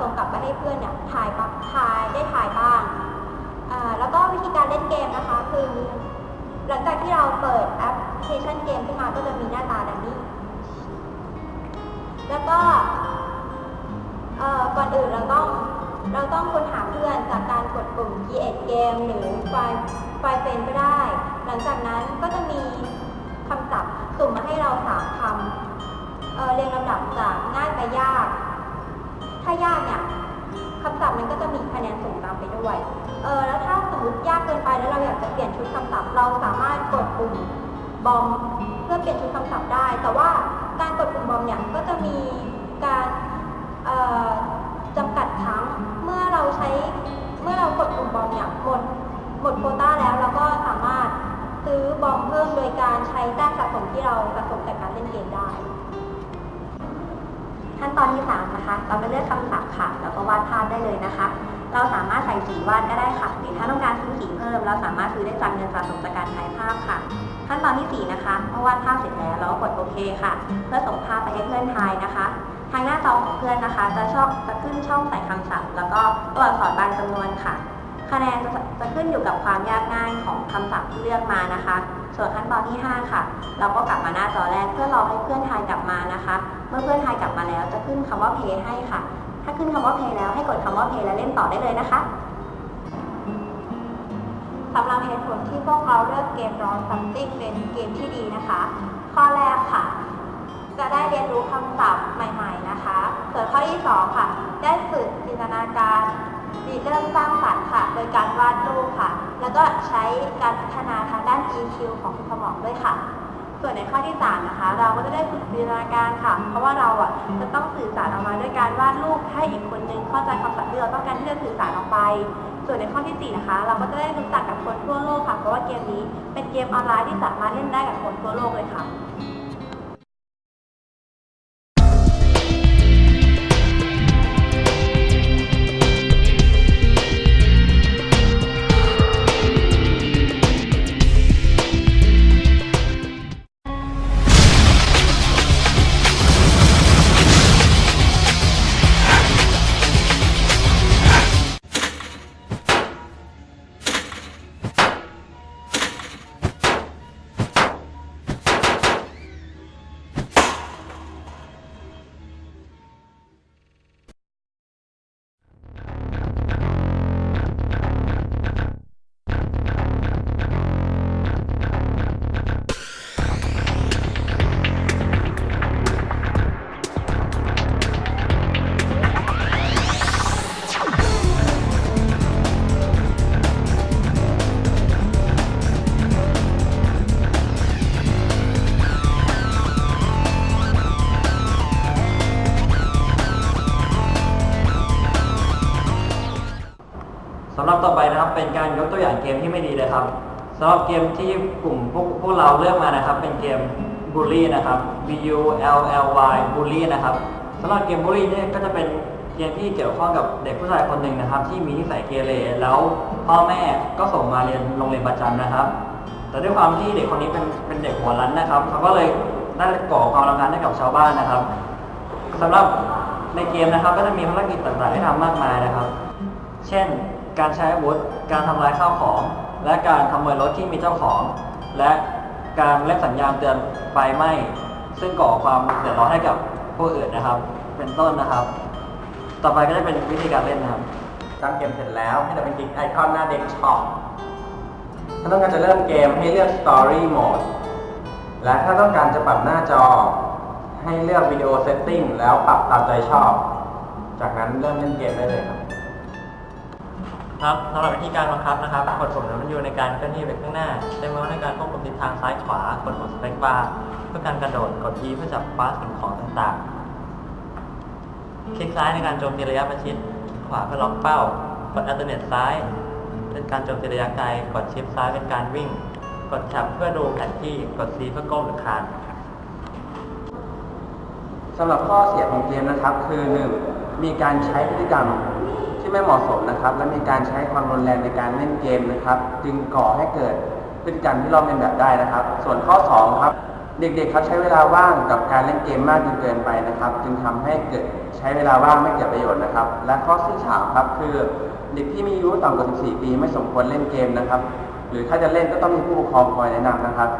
ส่งกลับไปให้เพื่อนเนี่ยทายปะทายได้ทายบ้างแล้วก็วิธีการเล่นเกมนะคะคือ หลังจากที่เราเปิดแอปพลิเคชันเกมขึ้นมาก็จะมีหน้าตาดังนี้ แล้วก็เอ่อก่อนอื่นเราต้องเราต้องค้นหาเพื่อนจากการกดปุ่ม create game หรือไฟล์ไฟล์เฟรนก็ได้ หลังจากนั้นก็จะมีคำศัพท์สุ่มมาให้เราสามคำเเรียงลำดับจากง่ายไปยาก ถ้ายากเนี่ยคำศัพท์นั้นก็จะมีคะแนนสูงตามไปด้วย เออแล้วถ้าสมมติยากเกินไปแล้วเราอยากจะเปลี่ยนชุดคำศัพท์เราสามารถกดปุ่มบอมเพื่อเปลี่ยนชุดคำศัพท์ได้ แต่ว่าการกดปุ่มบอมเนี่ยก็จะมีการจำกัดครั้งเมื่อเราใช้เมื่อเรากดปุ่มบอมเนี่ยหมดหมดโควต้าแล้วเราก็สามารถซื้อบอมเพิ่มโดยการใช้แต้มสะสมที่เราสะสมจากการเล่นเกมได้ ขั้นตอนที่3นะคะ เราไปเลือกคำศัพท์ค่ะ แล้วก็วาดภาพได้เลยนะคะ เราสามารถใส่สีวาดก็ได้ค่ะหรือถ้าต้องการซื้อสีเพิ่ม เราสามารถซื้อได้จากเงินสะสมจากการถ่ายภาพค่ะ ขั้นตอนที่ 4 นะคะ เมื่อวาดภาพเสร็จแล้ว เราก็กดโอเคค่ะ เพื่อส่งภาพไปให้เพื่อนทายนะคะ ทางหน้าจอของเพื่อนนะคะ จะชอบจะขึ้นช่องใส่คำศัพท์ แล้วก็ตัวอักษรบางจำนวนค่ะ คะแนนจะจะขึ้นอยู่กับความยากง่ายของคำศัพท์ที่เลือกมานะคะ ส่วนขั้นตอนที่ 5 ค่ะ เราก็กลับมาหน้าจอแรกเพื่อรอให้เพื่อนทายกลับมานะคะ เมื่อเพื่อนทายกลับมาแล้วจะขึ้นคำว่า play ให้ค่ะ ถ้าขึ้นคำว่า play แล้วให้กดคำว่า play แล้วเล่นต่อได้เลยนะคะสำหรับเหตุผลที่พวกเราเลือกเกม Draw Something เป็นเกมที่ดีนะคะ ข้อแรกค่ะ จะได้เรียนรู้คำศัพท์ใหม่ ๆ นะคะ ส่วนข้อที่ 2 ค่ะ ได้ฝึกจินตนาการ ริเริ่มสร้างสรรค์ค่ะ โดยการวาดรูปค่ะ แล้วก็ใช้การพัฒนาทางด้าน EQ ของสมองด้วยค่ะ ส่วนในข้อที่3นะคะ เราก็จะได้ฝึกจินตนาการค่ะ เพราะว่าเราอะจะต้องสื่อสารออกมาด้วยการวาดรูปให้อีกคนนึงเข้าใจคำศัพท์ที่เราต้องการที่จะสื่อสารออกไป ส่วนในข้อที่ 4 นะคะ เราก็จะได้รู้จักกับคนทั่วโลกค่ะ เพราะว่าเกมนี้เป็นเกมออนไลน์ที่สามารถเล่นได้กับคนทั่วโลกเลยค่ะ สำหรับต่อไปนะครับเป็นการยกตัวอย่างเกมที่ไม่ดีเลยครับสำหรับเกมที่กลุ่มพวกพวกเราเลือกมานะครับ เป็นเกมบูลลี่นะครับ B U L L Y บูลลี่นะครับสำหรับเกมบูลลี่เนี่ยก็จะเป็นเกมที่เกี่ยวข้องกับเด็กผู้ชายคนหนึ่งนะครับ ที่มีนิสัยเกเรแล้วพ่อแม่ก็ส่งมาเรียนโรงเรียนประจำนะครับ แต่ด้วยความที่เด็กคนนี้เป็นเป็นเด็กหัวรั้นนะครับเขาก็เลยได้ก่อความรำคาญให้กับชาวบ้านนะครับสำหรับในเกมนะครับ ก็จะมีภารกิจต่างๆให้ทำมากมายนะครับ เช่น การใช้อาวุธ การทำลายข้าวของ และการขโมยรถที่มีเจ้าของ และการเล่นสัญญาณเตือนไฟไหม้ซึ่งก่อความเดือดร้อนให้กับผู้อื่นนะครับ เป็นต้นนะครับ ต่อไปก็จะเป็นวิธีการเล่นนะครับตั้งเกมเสร็จแล้วให้เราเป็นคลิกไอคอนหน้าเด็กช็อปถ้าต้องการจะเริ่มเกมให้เลือก Story Mode และถ้าต้องการจะปรับหน้าจอ ให้เลือก Video Setting แล้วปรับตามใจชอบ จากนั้นเริ่มเล่นเกมได้เลยครับ ครับสำหรับวิธีการบังคับนะครับกดปุ่มน้ำยูในการเคลื่อนที่ไปข้างหน้าใช้เมาส์ในการควบคุมทิศทางซ้ายขวากดปุ่มสเปคบาร์เพื่อการกระโดดกด E เพื่อจับคว้าสิ่งของต่างๆ คลิกซ้ายในการโจมตีระยะประชิดคลิกขวาเพื่อล็อกเป้ากดอัลเทอร์เนทซ้าย เป็นการโจมตีระยะไกลกดชิปซ้ายเป็นการวิ่ง กดแท็บเพื่อดูแผนที่กด C เพื่อก้มหรือคานสำหรับข้อเสียของเกมนะครับคือ 1. มีการใช้พฤติกรรม ที่ไม่เหมาะสมนะครับ และมีการใช้ความรุนแรงในการเล่นเกมนะครับ จึงก่อให้เกิดพฤติกรรมที่ลอกเลียนแบบได้นะครับ ส่วนข้อสองครับ เด็กๆเขาใช้เวลาว่างกับการเล่นเกมมากจนเกินไปนะครับ จึงทำให้เกิดใช้เวลาว่างไม่เกิดประโยชน์นะครับ และข้อที่สามครับ คือเด็กที่มีอายุต่ำกว่า 14 ปี ไม่สมควรเล่นเกมนะครับ หรือถ้าจะเล่นก็ต้องมีผู้ปกครองคอยแนะนำนะครับ